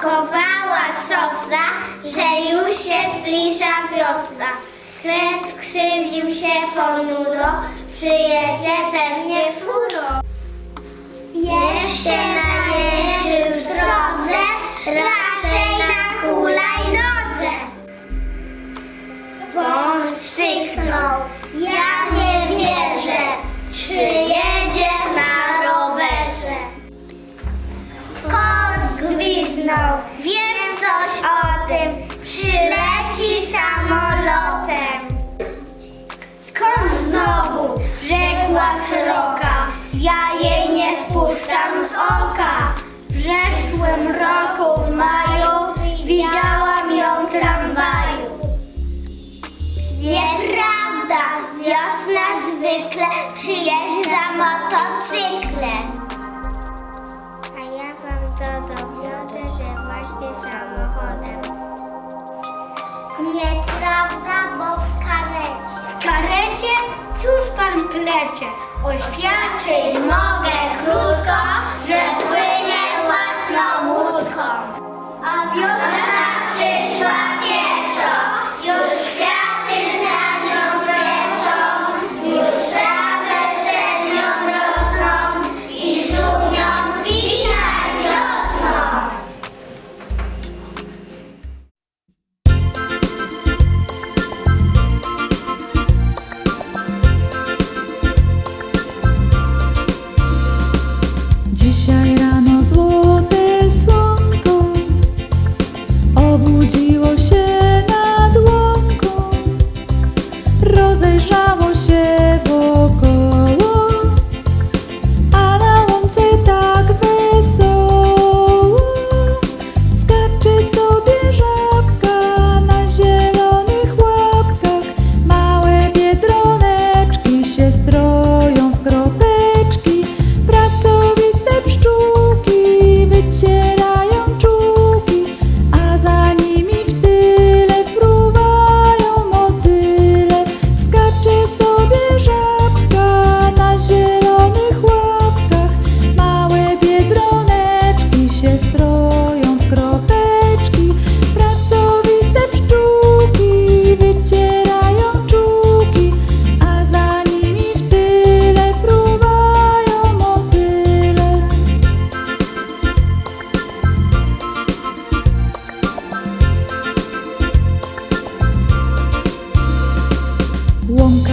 smakowała sosa, że już się zbliża wiosna. Kręt krzywdził się ponuro, przyjedzie pewnie furo. Jeszcze się najeżył srodze, raczej na kulaj nodze. Wąs syknął, ja sroka, ja jej nie spuszczam z oka. W zeszłym roku w maju widziałam ją w tramwaju. Nieprawda, wiosna zwykle przyjeżdża motocyklem. Plecie? Oświadczyć mogę krótko, że płynie własną Dzisiaj rano złote słonko obudziło się nad łąką, rozejrzało się wokoło, Wonka.